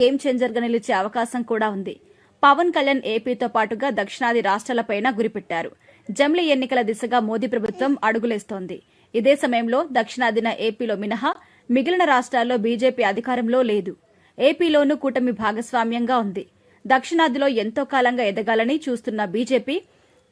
Game చేంజర్గా నిలిచే అవకాశం కూడా ఉంది. పవన్ కళ్యాణ్ ఏపీతో పాటుగా దక్షిణాది రాష్ట్రాలపైన గురిపెట్టారు. జమిలీ ఎన్నికల దిశగా మోదీ ప్రభుత్వం అడుగులేస్తోంది. ఇదే సమయంలో దక్షిణాదిన ఏపీలో మినహా మిగిలిన రాష్ట్రాల్లో బీజేపీ అధికారంలో లేదు. ఏపీలోనూ కూటమి భాగస్వామ్యంగా ఉంది. దక్షిణాదిలో ఎంతో కాలంగా ఎదగాలని చూస్తున్న బీజేపీ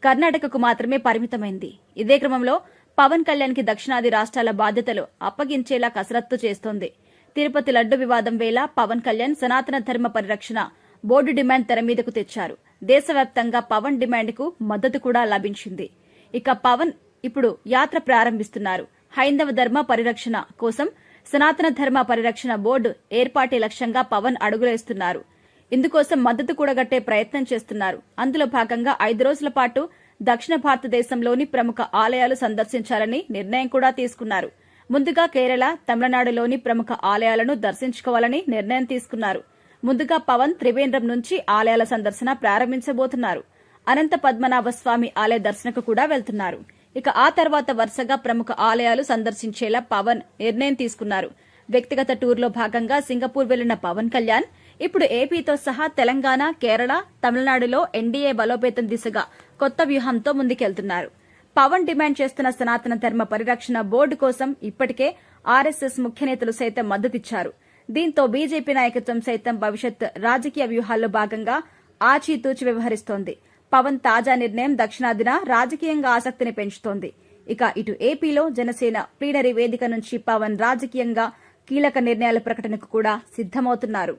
కర్ణాటకకు మాత్రమే పరిమితమైంది. ఇదే క్రమంలో పవన్ కళ్యాణ్కి దక్షిణాది రాష్ట్రాల బాధ్యతలు అప్పగించేలా కసరత్తు చేస్తోంది. తిరుపతి లడ్డు వివాదం వేళ పవన్ కళ్యాణ్ సనాతన ధర్మ పరిరక్షణ బోర్డు డిమాండ్ తెర మీదకు తెచ్చారు. దేశవ్యాప్తంగా పవన్ డిమాండ్కు మద్దతు కూడా లభించింది. ఇక పవన్ ఇప్పుడు యాత్ర ప్రారంభిస్తున్నారు. హైందవ ధర్మ పరిరక్షణ కోసం సనాతన ధర్మ పరిరక్షణ బోర్డు ఏర్పాటే లక్ష్యంగా పవన్ అడుగులేస్తున్నారు. ఇందుకోసం మద్దతు కూడగట్టే ప్రయత్నం చేస్తున్నారు. అందులో భాగంగా ఐదు రోజుల పాటు దక్షిణ భారతదేశంలోని ప్రముఖ ఆలయాలు సందర్శించాలని నిర్ణయం కూడా తీసుకున్నారు. ముందుగా కేరళ తమిళనాడులోని ప్రముఖ ఆలయాలను దర్శించుకోవాలని నిర్ణయం తీసుకున్నారు. ముందుగా పవన్ త్రివేంద్రం నుంచి ఆలయాల సందర్శన ప్రారంభించబోతున్నారు. అనంత పద్మనాభ స్వామి ఆలయ దర్శనకు కూడా వెళ్తున్నారు. ఇక ఆ తర్వాత వరుసగా ప్రముఖ ఆలయాలు సందర్శించేలా పవన్ నిర్ణయం తీసుకున్నారు. వ్యక్తిగత టూర్లో భాగంగా సింగపూర్ వెళ్ళిన పవన్ కళ్యాణ్ ఇప్పుడు ఏపీతో సహా తెలంగాణ కేరళ తమిళనాడులో ఎన్డీఏ బలోపేతం దిశగా కొత్త వ్యూహంతో ముందుకెళ్తున్నారు. పవన్ డిమాండ్ చేస్తున్న సనాతన ధర్మ పరిరక్షణ బోర్డు కోసం ఇప్పటికే ఆర్ఎస్ఎస్ ముఖ్యనేతలు సైతం మద్దతిచ్చారు. దీంతో బీజేపీ నాయకత్వం సైతం భవిష్యత్ రాజకీయ వ్యూహాల్లో భాగంగా ఆచితూచి వ్యవహరిస్తోంది. పవన్ తాజా నిర్ణయం దక్షిణాదిన రాజకీయంగా ఆసక్తిని పెంచుతోంది. ఇక ఇటు ఏపీలో జనసేన ప్రీడరీ వేదిక నుంచి పవన్ రాజకీయంగా కీలక నిర్ణయాల ప్రకటనకు కూడా సిద్దమవుతున్నారు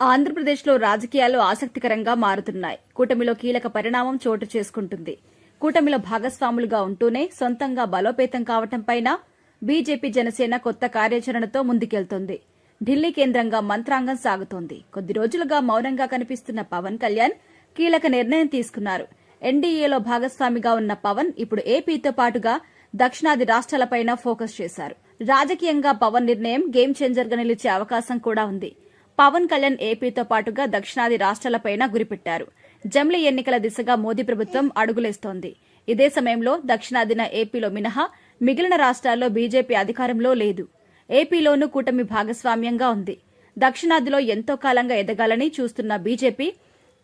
ఆంధ్రప్రదేశ్లో రాజకీయాలు ఆసక్తికరంగా మారుతున్నాయి. కూటమిలో కీలక పరిణామం చోటు చేసుకుంటుంది. కూటమిలో భాగస్వాములుగా ఉంటూనే సొంతంగా బలోపేతం కావటంపైన బీజేపీ జనసేన కొత్త కార్యాచరణతో ముందుకెళ్తోంది. ఢిల్లీ కేంద్రంగా మంత్రాంగం సాగుతోంది. కొద్ది రోజులుగా మౌనంగా కనిపిస్తున్న పవన్ కళ్యాణ్ కీలక నిర్ణయం తీసుకున్నారు. ఎన్డీఏలో భాగస్వామిగా ఉన్న పవన్ ఇప్పుడు ఏపీతో పాటుగా దక్షిణాది రాష్ట్రాలపైన ఫోకస్ చేశారు. రాజకీయంగా పవన్ నిర్ణయం గేమ్ చేంజర్గా నిలిచే అవకాశం కూడా ఉంది. పవన్ కళ్యాణ్ ఏపీతో పాటుగా దక్షిణాది రాష్ట్రాలపైన గురిపెట్టారు. జమిలీ ఎన్నికల దిశగా మోదీ ప్రభుత్వం అడుగులేస్తోంది. ఇదే సమయంలో దక్షిణాదిన ఏపీలో మినహా మిగిలిన రాష్ట్రాల్లో బీజేపీ అధికారంలో లేదు. ఏపీలోనూ కూటమి భాగస్వామ్యంగా ఉంది. దక్షిణాదిలో ఎంతో కాలంగా ఎదగాలని చూస్తున్న బీజేపీ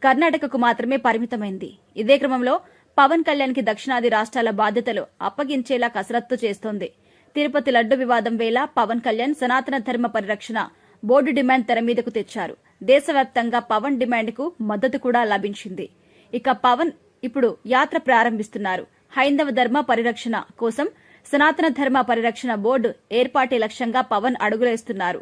కర్ణాటకకు మాత్రమే పరిమితమైంది. ఇదే క్రమంలో పవన్ కళ్యాణ్కి దక్షిణాది రాష్ట్రాల బాధ్యతలు అప్పగించేలా కసరత్తు చేస్తోంది. తిరుపతి లడ్డు వివాదం వేళ పవన్ కళ్యాణ్ సనాతన ధర్మ పరిరక్షణ బోర్డు డిమాండ్ తెర మీదకు తెచ్చారు. దేశవ్యాప్తంగా పవన్ డిమాండ్కు మద్దతు కూడా లభించింది. ఇక పవన్ ఇప్పుడు యాత్ర ప్రారంభిస్తున్నారు. హైందవ ధర్మ పరిరక్షణ కోసం సనాతన ధర్మ పరిరక్షణ బోర్డు ఏర్పాటే లక్ష్యంగా పవన్ అడుగులేస్తున్నారు.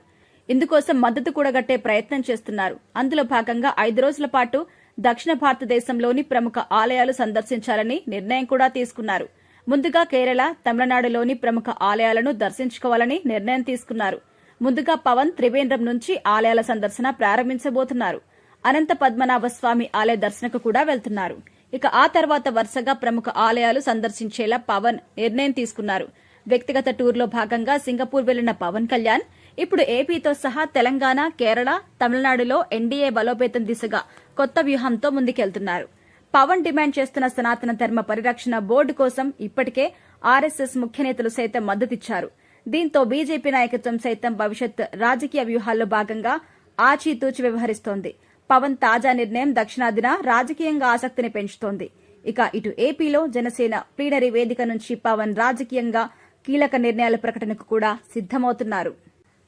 ఇందుకోసం మద్దతు కూడగట్టే ప్రయత్నం చేస్తున్నారు. అందులో భాగంగా ఐదు రోజుల పాటు దక్షిణ భారతదేశంలోని ప్రముఖ ఆలయాలు సందర్శించాలని నిర్ణయం కూడా తీసుకున్నారు. ముందుగా కేరళ తమిళనాడులోని ప్రముఖ ఆలయాలను దర్శించుకోవాలని నిర్ణయం తీసుకున్నారు. ముందుగా పవన్ త్రివేంద్రం నుంచి ఆలయాల సందర్శన ప్రారంభించబోతున్నారు. అనంత పద్మనాభ స్వామి ఆలయ దర్శనకు కూడా వెళ్తున్నారు. ఇక ఆ తర్వాత వరుసగా ప్రముఖ ఆలయాలు సందర్శించేలా పవన్ నిర్ణయం తీసుకున్నారు. వ్యక్తిగత టూర్లో భాగంగా సింగపూర్ వెళ్ళిన పవన్ కళ్యాణ్ ఇప్పుడు ఏపీతో సహా తెలంగాణ కేరళ తమిళనాడులో ఎన్డీఏ బలోపేతం దిశగా కొత్త వ్యూహంతో ముందుకెళ్తున్నారు. పవన్ డిమాండ్ చేస్తున్న సనాతన ధర్మ పరిరక్షణ బోర్డు కోసం ఇప్పటికే ఆర్ఎస్ఎస్ ముఖ్య నేతలు సైతం మద్దతిచ్చారు. దీంతో బీజేపీ నాయకత్వం సైతం భవిష్యత్ రాజకీయ వ్యూహాల్లో భాగంగా ఆచితూచి వ్యవహరిస్తోంది. పవన్ తాజా నిర్ణయం దక్షిణాదిన రాజకీయంగా ఆసక్తిని పెంచుతోంది. ఇక ఇటు ఏపీలో జనసేన ప్లీనరీ వేదిక నుంచి పవన్ రాజకీయంగా కీలక నిర్ణయాల ప్రకటనకు కూడా సిద్దమవుతున్నారు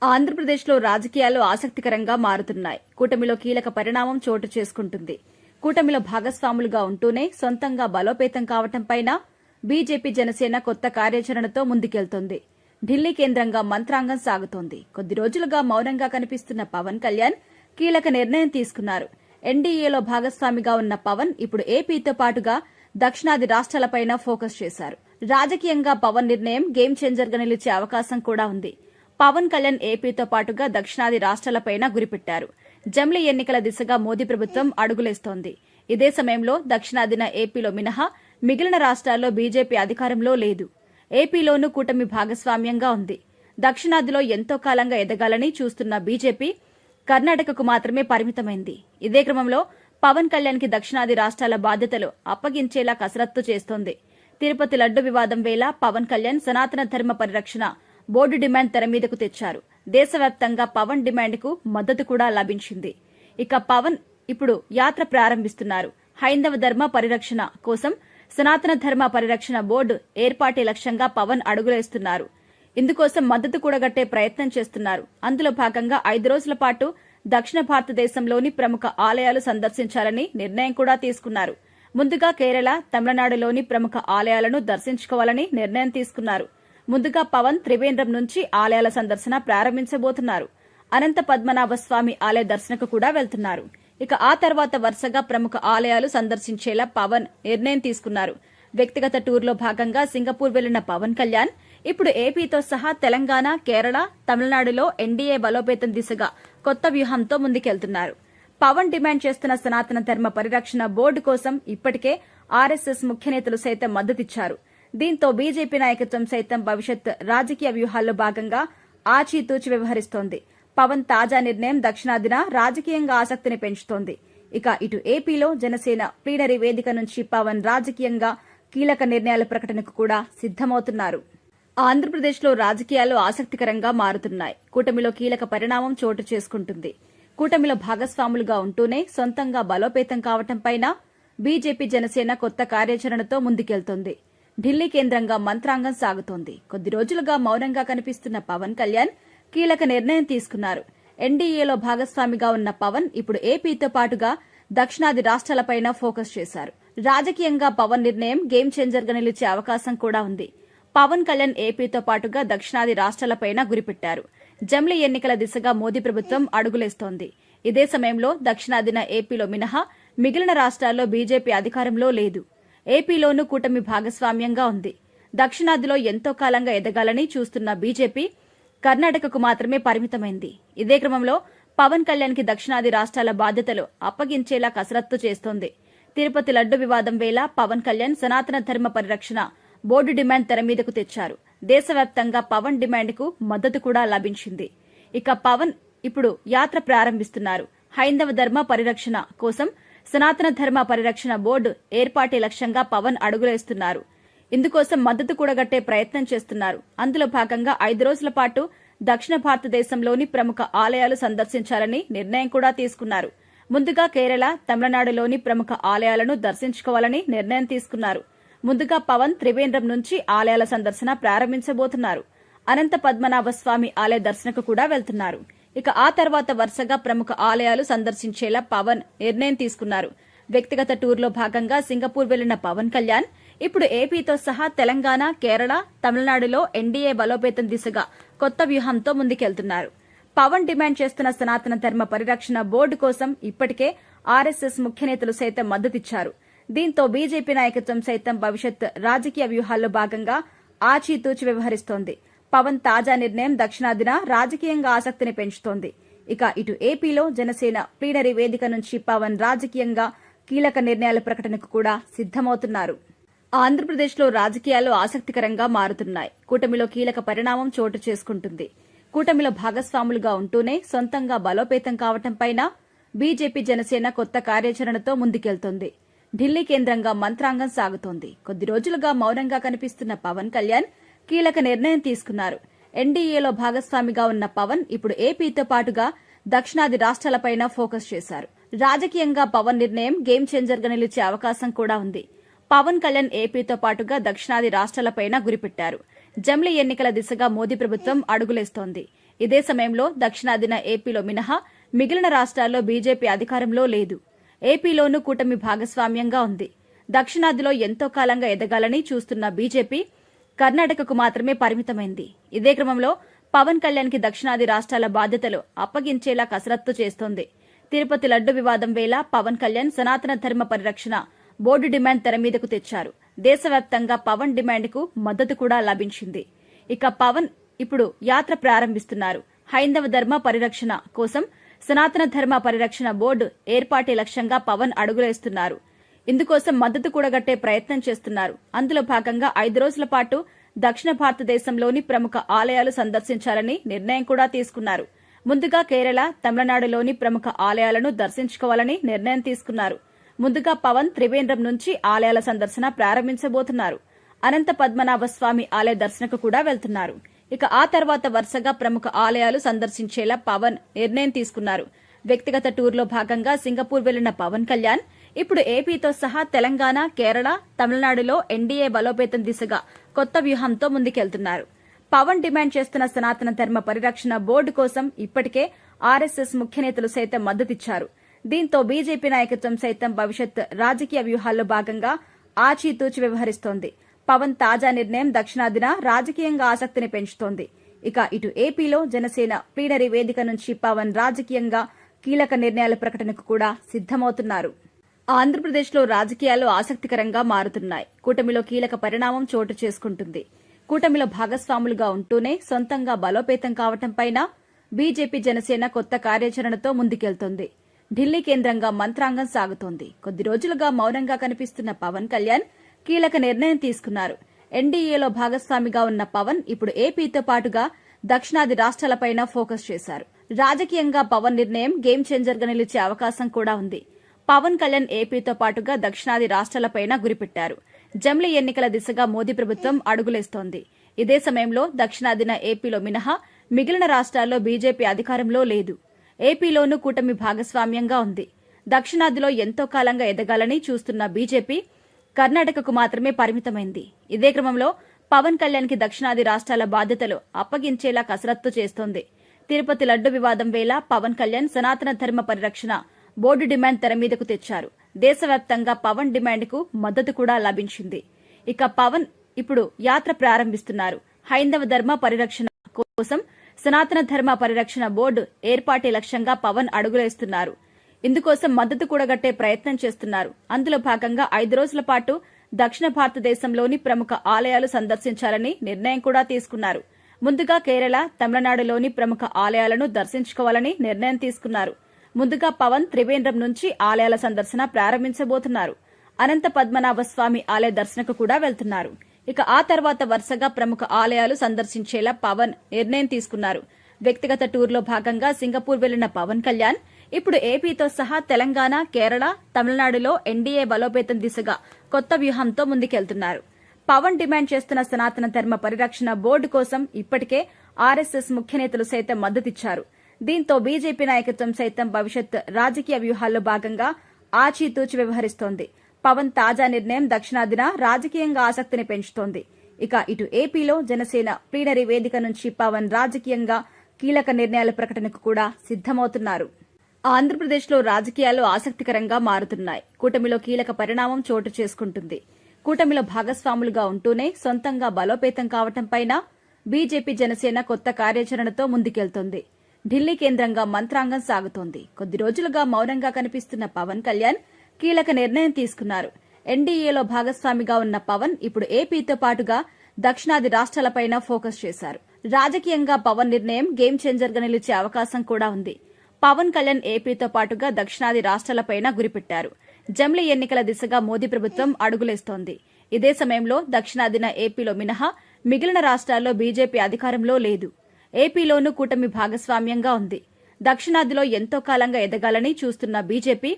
ఆంధ్రప్రదేశ్లో రాజకీయాలు ఆసక్తికరంగా మారుతున్నాయి. కూటమిలో కీలక పరిణామం చోటు చేసుకుంటుంది. కూటమిలో భాగస్వాములుగా ఉంటూనే సొంతంగా బలోపేతం కావటంపైన బీజేపీ జనసేన కొత్త కార్యాచరణతో ముందుకెళ్తోంది. ఢిల్లీ కేంద్రంగా మంత్రాంగం సాగుతోంది. కొద్ది రోజులుగా మౌనంగా కనిపిస్తున్న పవన్ కళ్యాణ్ కీలక నిర్ణయం తీసుకున్నారు. ఎన్డీఏలో భాగస్వామిగా ఉన్న పవన్ ఇప్పుడు ఏపీతో పాటుగా దక్షిణాది రాష్ట్రాలపైన ఫోకస్ చేశారు. రాజకీయంగా పవన్ నిర్ణయం గేమ్ చేంజర్గా నిలిచే అవకాశం కూడా ఉంది. పవన్ కళ్యాణ్ ఏపీతో పాటుగా దక్షిణాది రాష్ట్రాలపైన గురిపెట్టారు. జమిలీ ఎన్నికల దిశగా మోదీ ప్రభుత్వం అడుగులేస్తోంది. ఇదే సమయంలో దక్షిణాదిన ఏపీలో మినహా మిగిలిన రాష్ట్రాల్లో బీజేపీ అధికారంలో లేదు. ఏపీలోనూ కూటమి భాగస్వామ్యంగా ఉంది. దక్షిణాదిలో ఎంతో కాలంగా ఎదగాలని చూస్తున్న బీజేపీ కర్ణాటకకు మాత్రమే పరిమితమైంది. ఇదే క్రమంలో పవన్ కళ్యాణ్కి దక్షిణాది రాష్ట్రాల బాధ్యతలు అప్పగించేలా కసరత్తు చేస్తోంది. తిరుపతి లడ్డు వివాదం వేళ పవన్ కళ్యాణ్ సనాతన ధర్మ పరిరక్షణ బోర్డు డిమాండ్ తెర మీదకు తెచ్చారు. దేశవ్యాప్తంగా పవన్ డిమాండ్కు మద్దతు కూడా లభించింది. ఇక పవన్ ఇప్పుడు యాత్ర ప్రారంభిస్తున్నారు. హైందవ ధర్మ పరిరక్షణ కోసం సనాతన ధర్మ పరిరక్షణ బోర్డు ఏర్పాటే లక్ష్యంగా పవన్ అడుగులేస్తున్నారు ఇందుకోసం మద్దతు కూడగట్టే ప్రయత్నం చేస్తున్నారు. అందులో భాగంగా ఐదు రోజుల పాటు దక్షిణ భారతదేశంలోని ప్రముఖ ఆలయాలు సందర్శించాలని నిర్ణయం కూడా తీసుకున్నారు. ముందుగా కేరళ తమిళనాడులోని ప్రముఖ ఆలయాలను దర్శించుకోవాలని నిర్ణయం తీసుకున్నారు. ముందుగా పవన్ త్రివేంద్రం నుంచి ఆలయాల సందర్శన ప్రారంభించబోతున్నారు. అనంత పద్మనాభ స్వామి ఆలయ దర్శనకు కూడా వెళ్తున్నారు. ఇక ఆ తర్వాత వరుసగా ప్రముఖ ఆలయాలు సందర్శించేలా పవన్ నిర్ణయం తీసుకున్నారు. వ్యక్తిగత టూర్లో భాగంగా సింగపూర్ వెళ్ళిన పవన్ కళ్యాణ్ ఇప్పుడు ఏపీతో సహా తెలంగాణ కేరళ తమిళనాడులో ఎన్డీఏ బలోపేతం దిశగా కొత్త వ్యూహంతో ముందుకెళ్తున్నారు. పవన్ డిమాండ్ చేస్తున్న సనాతన ధర్మ పరిరక్షణ బోర్డు కోసం ఇప్పటికే ఆర్ఎస్ఎస్ ముఖ్య నేతలు సైతం మద్దతిచ్చారు. దీంతో బీజేపీ నాయకత్వం సైతం భవిష్యత్ రాజకీయ వ్యూహాల్లో భాగంగా ఆచితూచి వ్యవహరిస్తోంది. పవన్ తాజా నిర్ణయం దక్షిణాదిన రాజకీయంగా ఆసక్తిని పెంచుతోంది. ఇక ఇటు ఏపీలో జనసేన ప్లీనరీ వేదిక నుంచి పవన్ రాజకీయంగా కీలక నిర్ణయాల ప్రకటనకు కూడా సిద్దమవుతున్నారు ఆంధ్రప్రదేశ్లో రాజకీయాలు ఆసక్తికరంగా మారుతున్నాయి. కూటమిలో కీలక పరిణామం చోటు చేసుకుంటుంది. కూటమిలో భాగస్వాములుగా ఉంటూనే సొంతంగా బలోపేతం కావటంపైన బీజేపీ జనసేన కొత్త కార్యాచరణతో ముందుకెళ్తోంది. ఢిల్లీ కేంద్రంగా మంత్రాంగం సాగుతోంది. కొద్ది రోజులుగా మౌనంగా కనిపిస్తున్న పవన్ కళ్యాణ్ కీలక నిర్ణయం తీసుకున్నారు. ఎన్డీఏలో భాగస్వామిగా ఉన్న పవన్ ఇప్పుడు ఏపీతో పాటుగా దక్షిణాది రాష్ట్రాలపైన ఫోకస్ చేశారు. రాజకీయంగా పవన్ నిర్ణయం గేమ్ చేంజర్గా నిలిచే అవకాశం కూడా ఉంది. పవన్ కళ్యాణ్ ఏపీతో పాటుగా దక్షిణాది రాష్ట్రాలపైన గురిపెట్టారు. జమ్లీ ఎన్నికల దిశగా మోదీ ప్రభుత్వం అడుగులేస్తోంది. ఇదే సమయంలో దక్షిణాదిన ఏపీలో మినహా మిగిలిన రాష్ట్రాల్లో బీజేపీ అధికారంలో లేదు. ఏపీలోనూ కూటమి భాగస్వామ్యంగా ఉంది. దక్షిణాదిలో ఎంతో కాలంగా ఎదగాలని చూస్తున్న బీజేపీ కర్ణాటకకు మాత్రమే పరిమితమైంది. ఇదే క్రమంలో పవన్ కళ్యాణ్కి దక్షిణాది రాష్ట్రాల బాధ్యతలు అప్పగించేలా కసరత్తు చేస్తోంది. తిరుపతి లడ్డు వివాదం వేళ పవన్ కళ్యాణ్ సనాతన ధర్మ పరిరక్షణ బోర్డు డిమాండ్ తెర మీదకు తెచ్చారు. దేశవ్యాప్తంగా పవన్ డిమాండ్కు మద్దతు కూడా లభించింది. ఇక పవన్ ఇప్పుడు యాత్ర ప్రారంభిస్తున్నారు. హైందవ ధర్మ పరిరక్షణ కోసం సనాతన ధర్మ పరిరక్షణ బోర్డు ఏర్పాటే లక్ష్యంగా పవన్ అడుగులేస్తున్నారు. ఇందుకోసం మద్దతు కూడగట్టే ప్రయత్నం చేస్తున్నారు. అందులో భాగంగా ఐదు రోజుల పాటు దక్షిణ భారతదేశంలోని ప్రముఖ ఆలయాలు సందర్శించాలని నిర్ణయం కూడా తీసుకున్నారు. ముందుగా కేరళ తమిళనాడులోని ప్రముఖ ఆలయాలను దర్శించుకోవాలని నిర్ణయం తీసుకున్నారు. ముందుగా పవన్ త్రివేంద్రం నుంచి ఆలయాల సందర్శన ప్రారంభించబోతున్నారు. అనంత పద్మనాభ స్వామి ఆలయ దర్శనకు కూడా వెళ్తున్నారు. ఇక ఆ తర్వాత వరుసగా ప్రముఖ ఆలయాలు సందర్శించేలా పవన్ నిర్ణయం తీసుకున్నారు. వ్యక్తిగత టూర్లో భాగంగా సింగపూర్ వెళ్ళిన పవన్ కళ్యాణ్ ఇప్పుడు ఏపీతో సహా తెలంగాణ కేరళ తమిళనాడులో ఎన్డీఏ బలోపేతం దిశగా కొత్త వ్యూహంతో ముందుకెళ్తున్నారు. పవన్ డిమాండ్ చేస్తున్న సనాతన ధర్మ పరిరక్షణ బోర్డు కోసం ఇప్పటికే ఆర్ఎస్ఎస్ ముఖ్య నేతలు సైతం మద్దతిచ్చారు. దీంతో బీజేపీ నాయకత్వం సైతం భవిష్యత్ రాజకీయ వ్యూహాల్లో భాగంగా ఆచితూచి వ్యవహరిస్తోంది. పవన్ తాజా నిర్ణయం దక్షిణాదిన రాజకీయంగా ఆసక్తిని పెంచుతోంది. ఇక ఇటు ఏపీలో జనసేన ప్లీనరీ వేదిక నుంచి పవన్ రాజకీయంగా కీలక నిర్ణయాల ప్రకటనకు కూడా సిద్దమవుతున్నారు ఆంధ్రప్రదేశ్లో రాజకీయాలు ఆసక్తికరంగా మారుతున్నాయి. కూటమిలో కీలక పరిణామం చోటు చేసుకుంటుంది. కూటమిలో భాగస్వాములుగా ఉంటూనే సొంతంగా బలోపేతం కావటంపైన బీజేపీ జనసేన కొత్త కార్యాచరణతో ముందుకెళ్తోంది. ఢిల్లీ కేంద్రంగా మంత్రాంగం సాగుతోంది. కొద్ది రోజులుగా మౌనంగా కనిపిస్తున్న పవన్ కళ్యాణ్ కీలక నిర్ణయం తీసుకున్నారు. ఎన్డీఏలో భాగస్వామిగా ఉన్న పవన్ ఇప్పుడు ఏపీతో పాటుగా దక్షిణాది రాష్ట్రాలపైన ఫోకస్ చేశారు. రాజకీయంగా పవన్ నిర్ణయం గేమ్ చేంజర్గా నిలిచే అవకాశం కూడా ఉంది. పవన్ కళ్యాణ్ ఏపీతో పాటుగా దక్షిణాది రాష్ట్రాలపైన గురిపెట్టారు. జమిలీ ఎన్నికల దిశగా మోదీ ప్రభుత్వం అడుగులేస్తోంది. ఇదే సమయంలో దక్షిణాదిన ఏపీలో మినహా మిగిలిన రాష్ట్రాల్లో బీజేపీ అధికారంలో లేదు. ఏపీలోనూ కూటమి భాగస్వామ్యంగా ఉంది. దక్షిణాదిలో ఎంతో కాలంగా ఎదగాలని చూస్తున్న బీజేపీ కర్ణాటకకు మాత్రమే పరిమితమైంది. ఇదే క్రమంలో పవన్ కళ్యాణ్కి దక్షిణాది రాష్ట్రాల బాధ్యతలు అప్పగించేలా కసరత్తు చేస్తోంది. తిరుపతి లడ్డు వివాదం వేళ పవన్ కళ్యాణ్ సనాతన ధర్మ పరిరక్షణ బోర్డు డిమాండ్ తెర మీదకు తెచ్చారు. దేశవ్యాప్తంగా పవన్ డిమాండ్కు మద్దతు కూడా లభించింది. ఇక పవన్ ఇప్పుడు యాత్ర ప్రారంభిస్తున్నారు. హైందవ ధర్మ పరిరక్షణ కోసం సనాతన ధర్మ పరిరక్షణ బోర్డు ఏర్పాటే లక్ష్యంగా పవన్ అడుగులేస్తున్నారు ఇందుకోసం మద్దతు కూడగట్టే ప్రయత్నం చేస్తున్నారు. అందులో భాగంగా ఐదు రోజుల పాటు దక్షిణ భారతదేశంలోని ప్రముఖ ఆలయాలు సందర్శించాలని నిర్ణయం కూడా తీసుకున్నారు. ముందుగా కేరళ తమిళనాడులోని ప్రముఖ ఆలయాలను దర్శించుకోవాలని నిర్ణయం తీసుకున్నారు. ముందుగా పవన్ త్రివేంద్రం నుంచి ఆలయాల సందర్శన ప్రారంభించబోతున్నారు. అనంత పద్మనాభ స్వామి ఆలయ దర్శనకు కూడా వెళ్తున్నారు. ఇక ఆ తర్వాత వరుసగా ప్రముఖ ఆలయాలు సందర్శించేలా పవన్ నిర్ణయం తీసుకున్నారు. వ్యక్తిగత టూర్లో భాగంగా సింగపూర్ వెళ్ళిన పవన్ కళ్యాణ్ ఇప్పుడు ఏపీతో సహా తెలంగాణ కేరళ తమిళనాడులో ఎన్డీఏ బలోపేతం దిశగా కొత్త వ్యూహంతో ముందుకెళ్తున్నారు. పవన్ డిమాండ్ చేస్తున్న సనాతన ధర్మ పరిరక్షణ బోర్డు కోసం ఇప్పటికే ఆర్ఎస్ఎస్ ముఖ్య నేతలు సైతం మద్దతిచ్చారు. దీంతో బీజేపీ నాయకత్వం సైతం భవిష్యత్ రాజకీయ వ్యూహాల్లో భాగంగా ఆచితూచి వ్యవహరిస్తోంది. పవన్ తాజా నిర్ణయం దక్షిణాదిన రాజకీయంగా ఆసక్తిని పెంచుతోంది. ఇక ఇటు ఏపీలో జనసేన ప్లీనరీ వేదిక నుంచి పవన్ రాజకీయంగా కీలక నిర్ణయాల ప్రకటనకు కూడా సిద్దమవుతున్నారు ఆంధ్రప్రదేశ్లో రాజకీయాలు ఆసక్తికరంగా మారుతున్నాయి. కూటమిలో కీలక పరిణామం చోటు చేసుకుంటుంది. కూటమిలో భాగస్వాములుగా ఉంటూనే సొంతంగా బలోపేతం కావటంపైన బీజేపీ జనసేన కొత్త కార్యాచరణతో ముందుకెళ్తోంది. ఢిల్లీ కేంద్రంగా మంత్రాంగం సాగుతోంది. కొద్ది రోజులుగా మౌనంగా కనిపిస్తున్న పవన్ కళ్యాణ్ కీలక నిర్ణయం తీసుకున్నారు. ఎన్డీఏలో భాగస్వామిగా ఉన్న పవన్ ఇప్పుడు ఏపీతో పాటుగా దక్షిణాది రాష్ట్రాలపైన ఫోకస్ చేశారు. రాజకీయంగా పవన్ నిర్ణయం గేమ్ చేంజర్గా నిలిచే అవకాశం కూడా ఉంది. పవన్ కళ్యాణ్ ఏపీతో పాటుగా దక్షిణాది రాష్ట్రాలపైన గురిపెట్టారు. జమిలి ఎన్నికల దిశగా మోదీ ప్రభుత్వం అడుగులేస్తోంది. ఇదే సమయంలో దక్షిణాదిన ఏపీలో మినహా మిగిలిన రాష్ట్రాల్లో బీజేపీ అధికారంలో లేదు. ఏపీలోనూ కూటమి భాగస్వామ్యంగా ఉంది. దక్షిణాదిలో ఎంతో కాలంగా ఎదగాలని చూస్తున్న బీజేపీ కర్ణాటకకు మాత్రమే పరిమితమైంది. ఇదే క్రమంలో పవన్ కళ్యాణ్కి దక్షిణాది రాష్ట్రాల బాధ్యతలు అప్పగించేలా కసరత్తు చేస్తోంది. తిరుపతి లడ్డు వివాదం వేళ పవన్ కళ్యాణ్ సనాతన ధర్మ పరిరక్షణ బోర్డు డిమాండ్ తెర మీదకు తెచ్చారు. దేశవ్యాప్తంగా పవన్ డిమాండ్కు మద్దతు కూడా లభించింది. ఇక పవన్ ఇప్పుడు యాత్ర ప్రారంభిస్తున్నారు. హైందవ ధర్మ పరిరక్షణ కోసం సనాతన ధర్మ పరిరక్షణ బోర్డు ఏర్పాటే లక్ష్యంగా పవన్ అడుగులేస్తున్నారు. ఇందుకోసం మద్దతు కూడగట్టే ప్రయత్నం చేస్తున్నారు. అందులో భాగంగా ఐదు రోజుల పాటు దక్షిణ భారతదేశంలోని ప్రముఖ ఆలయాలు సందర్శించాలని నిర్ణయం కూడా తీసుకున్నారు. ముందుగా కేరళ తమిళనాడులోని ప్రముఖ ఆలయాలను దర్శించుకోవాలని నిర్ణయం తీసుకున్నారు. ముందుగా పవన్ త్రివేంద్రం నుంచి ఆలయాల సందర్శన ప్రారంభించబోతున్నారు. అనంత పద్మనాభ స్వామి ఆలయ దర్శనకు కూడా వెళ్తున్నారు. ఇక ఆ తర్వాత వరుసగా ప్రముఖ ఆలయాలు సందర్శించేలా పవన్ నిర్ణయం తీసుకున్నారు. వ్యక్తిగత టూర్లో భాగంగా సింగపూర్ వెళ్ళిన పవన్ కళ్యాణ్ ఇప్పుడు ఏపీతో సహా తెలంగాణ కేరళ తమిళనాడులో ఎన్డీఏ బలోపేతం దిశగా కొత్త వ్యూహంతో ముందుకెళ్తున్నారు. పవన్ డిమాండ్ చేస్తున్న సనాతన ధర్మ పరిరక్షణ బోర్డు కోసం ఇప్పటికే ఆర్ఎస్ఎస్ ముఖ్య నేతలు సైతం మద్దతిచ్చారు. దీంతో బీజేపీ నాయకత్వం సైతం భవిష్యత్ రాజకీయ వ్యూహాల్లో భాగంగా ఆచితూచి వ్యవహరిస్తోంది. పవన్ తాజా నిర్ణయం దక్షిణాదిన రాజకీయంగా ఆసక్తిని పెంచుతోంది. ఇక ఇటు ఏపీలో జనసేన ప్లీనరీ వేదిక నుంచి పవన్ రాజకీయంగా కీలక నిర్ణయాల ప్రకటనకు కూడా సిద్దమవుతున్నారు ఆంధ్రప్రదేశ్లో రాజకీయాలు ఆసక్తికరంగా మారుతున్నాయి. కూటమిలో కీలక పరిణామం చోటు చేసుకుంటుంది. కూటమిలో భాగస్వాములుగా ఉంటూనే సొంతంగా బలోపేతం కావటంపైన బీజేపీ జనసేన కొత్త కార్యాచరణతో ముందుకెళ్తోంది. ఢిల్లీ కేంద్రంగా మంత్రాంగం సాగుతోంది. కొద్ది రోజులుగా మౌనంగా కనిపిస్తున్న పవన్ కళ్యాణ్ కీలక నిర్ణయం తీసుకున్నారు. ఎన్డీఏలో భాగస్వామిగా ఉన్న పవన్ ఇప్పుడు ఏపీతో పాటుగా దక్షిణాది రాష్ట్రాలపైన ఫోకస్ చేశారు. రాజకీయంగా పవన్ నిర్ణయం గేమ్ చేంజర్గా నిలిచే అవకాశం కూడా ఉంది. పవన్ కళ్యాణ్ ఏపీతో పాటుగా దక్షిణాది రాష్ట్రాలపైన గురిపెట్టారు. జమిలీ ఎన్నికల దిశగా మోదీ ప్రభుత్వం అడుగులేస్తోంది. ఇదే సమయంలో దక్షిణాదిన ఏపీలో మినహా మిగిలిన రాష్ట్రాల్లో బీజేపీ అధికారంలో లేదు. ఏపీలోనూ కూటమి భాగస్వామ్యంగా ఉంది. దక్షిణాదిలో ఎంతో కాలంగా ఎదగాలని చూస్తున్న బీజేపీ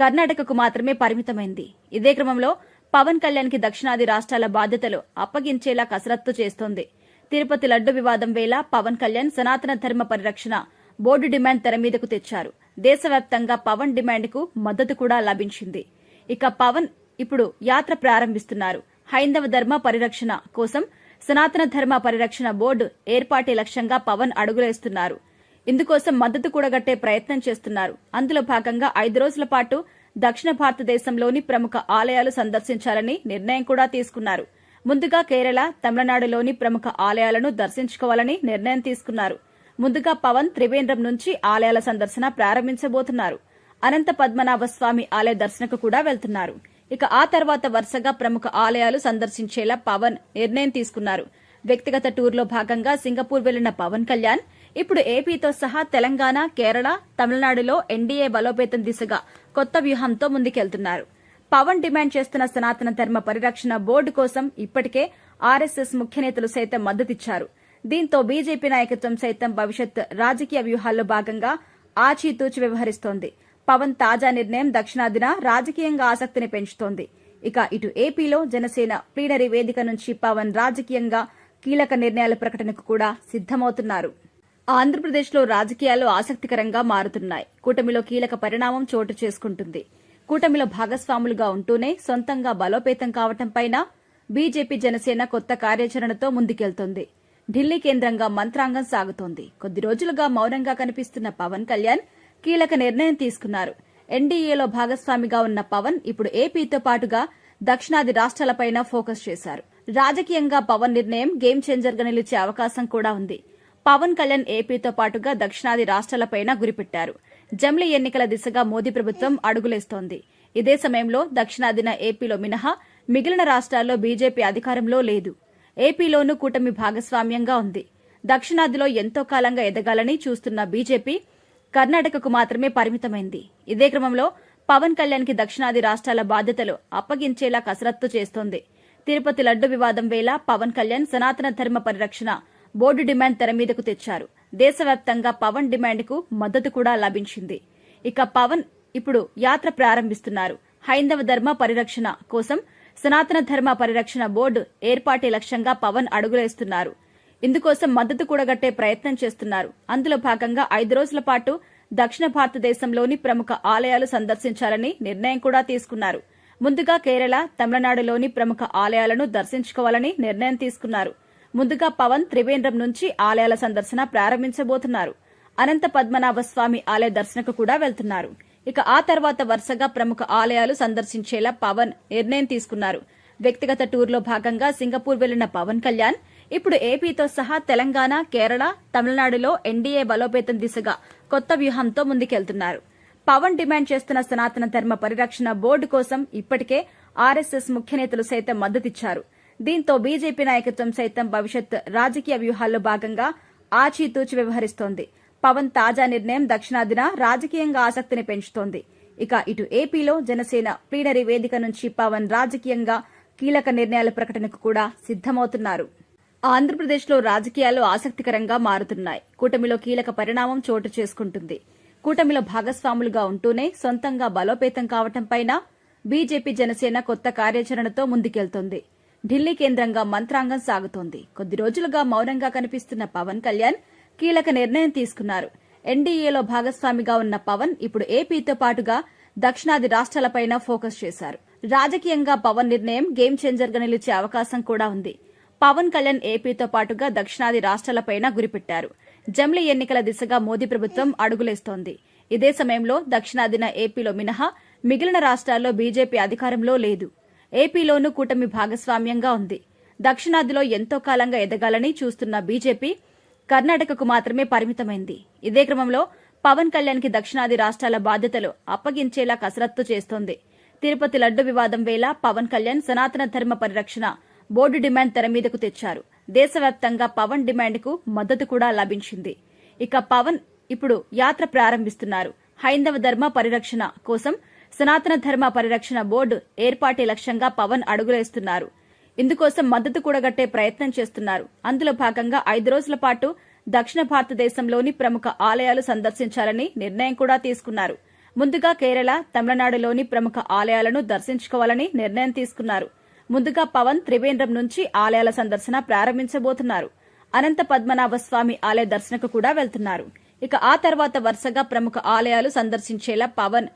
కర్ణాటకకు మాత్రమే పరిమితమైంది. ఇదే క్రమంలో పవన్ కళ్యాణ్కి దక్షిణాది రాష్ట్రాల బాధ్యతలు అప్పగించేలా కసరత్తు చేస్తోంది. తిరుపతి లడ్డు వివాదం వేళ పవన్ కళ్యాణ్ సనాతన ధర్మ పరిరక్షణ బోర్డు డిమాండ్ తెర మీదకు తెచ్చారు. దేశవ్యాప్తంగా పవన్ డిమాండ్కు మద్దతు కూడా లభించింది. ఇక పవన్ ఇప్పుడు యాత్ర ప్రారంభిస్తున్నారు. హైందవ ధర్మ పరిరక్షణ కోసం సనాతన ధర్మ పరిరక్షణ బోర్డు ఏర్పాటే లక్ష్యంగా పవన్ అడుగులేస్తున్నారు. ఇందుకోసం మద్దతు కూడగట్టే ప్రయత్నం చేస్తున్నారు. అందులో భాగంగా ఐదు రోజుల పాటు దక్షిణ భారతదేశంలోని ప్రముఖ ఆలయాలు సందర్శించాలని నిర్ణయం కూడా తీసుకున్నారు. ముందుగా కేరళ తమిళనాడులోని ప్రముఖ ఆలయాలను దర్శించుకోవాలని నిర్ణయం తీసుకున్నారు. ముందుగా పవన్ త్రివేంద్రం నుంచి ఆలయాల సందర్శన ప్రారంభించబోతున్నారు. అనంత పద్మనాభ స్వామి ఆలయ దర్శనకు కూడా వెళ్తున్నారు. ఇక ఆ తర్వాత వరుసగా ప్రముఖ ఆలయాలు సందర్శించేలా పవన్ నిర్ణయం తీసుకున్నారు. వ్యక్తిగత టూర్లో భాగంగా సింగపూర్ వెళ్ళిన పవన్ కళ్యాణ్ ఇప్పుడు ఏపీతో సహా తెలంగాణ కేరళ తమిళనాడులో ఎన్డీఏ బలోపేతం దిశగా కొత్త వ్యూహంతో ముందుకెళ్తున్నారు. పవన్ డిమాండ్ చేస్తున్న సనాతన ధర్మ పరిరక్షణ బోర్డు కోసం ఇప్పటికే ఆర్ఎస్ఎస్ ముఖ్య నేతలు సైతం మద్దతిచ్చారు. దీంతో బీజేపీ నాయకత్వం సైతం భవిష్యత్ రాజకీయ వ్యూహాల్లో భాగంగా ఆచితూచి వ్యవహరిస్తోంది. పవన్ తాజా నిర్ణయం దక్షిణాదిన రాజకీయంగా ఆసక్తిని పెంచుతోంది. ఇక ఇటు ఏపీలో జనసేన ప్లీనరీ వేదిక నుంచి పవన్ రాజకీయంగా కీలక నిర్ణయాల ప్రకటనకు కూడా సిద్దమవుతున్నారు ఆంధ్రప్రదేశ్లో రాజకీయాలు ఆసక్తికరంగా మారుతున్నాయి. కూటమిలో కీలక పరిణామం చోటు చేసుకుంటుంది. కూటమిలో భాగస్వాములుగా ఉంటూనే సొంతంగా బలోపేతం కావటంపైన బీజేపీ జనసేన కొత్త కార్యాచరణతో ముందుకెళ్తోంది. ఢిల్లీ కేంద్రంగా మంత్రాంగం సాగుతోంది. కొద్ది రోజులుగా మౌనంగా కనిపిస్తున్న పవన్ కళ్యాణ్ కీలక నిర్ణయం తీసుకున్నారు. ఎన్డీఏలో భాగస్వామిగా ఉన్న పవన్ ఇప్పుడు ఏపీతో పాటుగా దక్షిణాది రాష్ట్రాలపైన ఫోకస్ చేశారు. రాజకీయంగా పవన్ నిర్ణయం గేమ్ చేంజర్గా నిలిచే అవకాశం కూడా ఉంది. పవన్ కళ్యాణ్ ఏపీతో పాటుగా దక్షిణాది రాష్ట్రాలపైన గురిపెట్టారు. జమిలి ఎన్నికల దిశగా మోదీ ప్రభుత్వం అడుగులేస్తోంది. ఇదే సమయంలో దక్షిణాదిన ఏపీలో మినహా మిగిలిన రాష్ట్రాల్లో బీజేపీ అధికారంలో లేదు. ఏపీలోనూ కూటమి భాగస్వామ్యంగా ఉంది. దక్షిణాదిలో ఎంతో కాలంగా ఎదగాలని చూస్తున్న బీజేపీ కర్ణాటకకు మాత్రమే పరిమితమైంది. ఇదే క్రమంలో పవన్ కళ్యాణ్కి దక్షిణాది రాష్ట్రాల బాధ్యతలు అప్పగించేలా కసరత్తు చేస్తోంది. తిరుపతి లడ్డు వివాదం వేళ పవన్ కళ్యాణ్ సనాతన ధర్మ పరిరక్షణ బోర్డు డిమాండ్ తెర మీదకు తెచ్చారు. దేశవ్యాప్తంగా పవన్ డిమాండ్కు మద్దతు కూడా లభించింది. ఇక పవన్ ఇప్పుడు యాత్ర ప్రారంభిస్తున్నారు. హైందవ ధర్మ పరిరక్షణ కోసం సనాతన ధర్మ పరిరక్షణ బోర్డు ఏర్పాటే లక్ష్యంగా పవన్ అడుగులేస్తున్నారు. ఇందుకోసం మద్దతు కూడగట్టే ప్రయత్నం చేస్తున్నారు. అందులో భాగంగా ఐదు రోజుల పాటు దక్షిణ భారతదేశంలోని ప్రముఖ ఆలయాలు సందర్శించాలని నిర్ణయం కూడా తీసుకున్నారు. ముందుగా కేరళ తమిళనాడులోని ప్రముఖ ఆలయాలను దర్శించుకోవాలని నిర్ణయం తీసుకున్నారు. ముందుగా పవన్ త్రివేంద్రం నుంచి ఆలయాల సందర్శన ప్రారంభించబోతున్నారు. అనంత పద్మనాభ స్వామి ఆలయ దర్శనకు కూడా వెళ్తున్నారు. ఇక ఆ తర్వాత వరుసగా ప్రముఖ ఆలయాలు సందర్శించేలా పవన్ నిర్ణయం తీసుకున్నారు. వ్యక్తిగత టూర్లో భాగంగా సింగపూర్ వెళ్ళిన పవన్ కళ్యాణ్ ఇప్పుడు ఏపీతో సహా తెలంగాణ కేరళ తమిళనాడులో ఎన్డీఏ బలోపేతం దిశగా కొత్త వ్యూహంతో ముందుకెళ్తున్నారు. పవన్ డిమాండ్ చేస్తున్న సనాతన ధర్మ పరిరక్షణ బోర్డు కోసం ఇప్పటికే ఆర్ఎస్ఎస్ ముఖ్య నేతలు సైతం మద్దతిచ్చారు. దీంతో బీజేపీ నాయకత్వం సైతం భవిష్యత్ రాజకీయ వ్యూహాల్లో భాగంగా ఆచితూచి వ్యవహరిస్తోంది. పవన్ తాజా నిర్ణయం దక్షిణాదిన రాజకీయంగా ఆసక్తిని పెంచుతోంది. ఇక ఇటు ఏపీలో జనసేన ప్లీనరీ వేదిక నుంచి పవన్ రాజకీయంగా కీలక నిర్ణయాల ప్రకటనకు కూడా సిద్దమవుతున్నారు ఆంధ్రప్రదేశ్లో రాజకీయాలు ఆసక్తికరంగా మారుతున్నాయి. కూటమిలో కీలక పరిణామం చోటు చేసుకుంటుంది. కూటమిలో భాగస్వాములుగా ఉంటూనే సొంతంగా బలోపేతం కావటంపైన బీజేపీ జనసేన కొత్త కార్యాచరణతో ముందుకెళ్తోంది. ఢిల్లీ కేంద్రంగా మంత్రాంగం సాగుతోంది. కొద్ది రోజులుగా మౌనంగా కనిపిస్తున్న పవన్ కళ్యాణ్ కీలక నిర్ణయం తీసుకున్నారు. ఎన్డీఏలో భాగస్వామిగా ఉన్న పవన్ ఇప్పుడు ఏపీతో పాటుగా దక్షిణాది రాష్ట్రాలపైన ఫోకస్ చేశారు. రాజకీయంగా పవన్ నిర్ణయం గేమ్ చేంజర్గా నిలిచే అవకాశం కూడా ఉంది. పవన్ కళ్యాణ్ ఏపీతో పాటుగా దక్షిణాది రాష్ట్రాలపైన గురిపెట్టారు. జమిలీ ఎన్నికల దిశగా మోదీ ప్రభుత్వం అడుగులేస్తోంది. ఇదే సమయంలో దక్షిణాదిన ఏపీలో మినహా మిగిలిన రాష్ట్రాల్లో బీజేపీ అధికారంలో లేదు. ఏపీలోనూ కూటమి భాగస్వామ్యంగా ఉంది. దక్షిణాదిలో ఎంతో కాలంగా ఎదగాలని చూస్తున్న బీజేపీ కర్ణాటకకు మాత్రమే పరిమితమైంది. ఇదే క్రమంలో పవన్ కళ్యాణ్కి దక్షిణాది రాష్ట్రాల బాధ్యతలు అప్పగించేలా కసరత్తు చేస్తోంది. తిరుపతి లడ్డు వివాదం వేళ పవన్ కళ్యాణ్ సనాతన ధర్మ పరిరక్షణ బోర్డు డిమాండ్ తెర మీదకు తెచ్చారు. దేశవ్యాప్తంగా పవన్ డిమాండ్కు మద్దతు కూడా లభించింది. ఇక పవన్ ఇప్పుడు యాత్ర ప్రారంభిస్తున్నారు. హైందవ ధర్మ పరిరక్షణ కోసం సనాతన ధర్మ పరిరక్షణ బోర్డు ఏర్పాటే లక్ష్యంగా పవన్ అడుగులేస్తున్నారు. ఇందుకోసం మద్దతు కూడగట్టే ప్రయత్నం చేస్తున్నారు. అందులో భాగంగా ఐదు రోజుల పాటు దక్షిణ భారతదేశంలోని ప్రముఖ ఆలయాలు సందర్శించాలని నిర్ణయం కూడా తీసుకున్నారు. ముందుగా కేరళ తమిళనాడులోని ప్రముఖ ఆలయాలను దర్శించుకోవాలని నిర్ణయం తీసుకున్నారు. ముందుగా పవన్ త్రివేంద్రం నుంచి ఆలయాల సందర్శన ప్రారంభించబోతున్నారు. అనంత పద్మనాభ స్వామి ఆలయ దర్శనకు కూడా వెళ్తున్నారు. ఇక ఆ తర్వాత వరుసగా ప్రముఖ ఆలయాలు సందర్శించేలా పవన్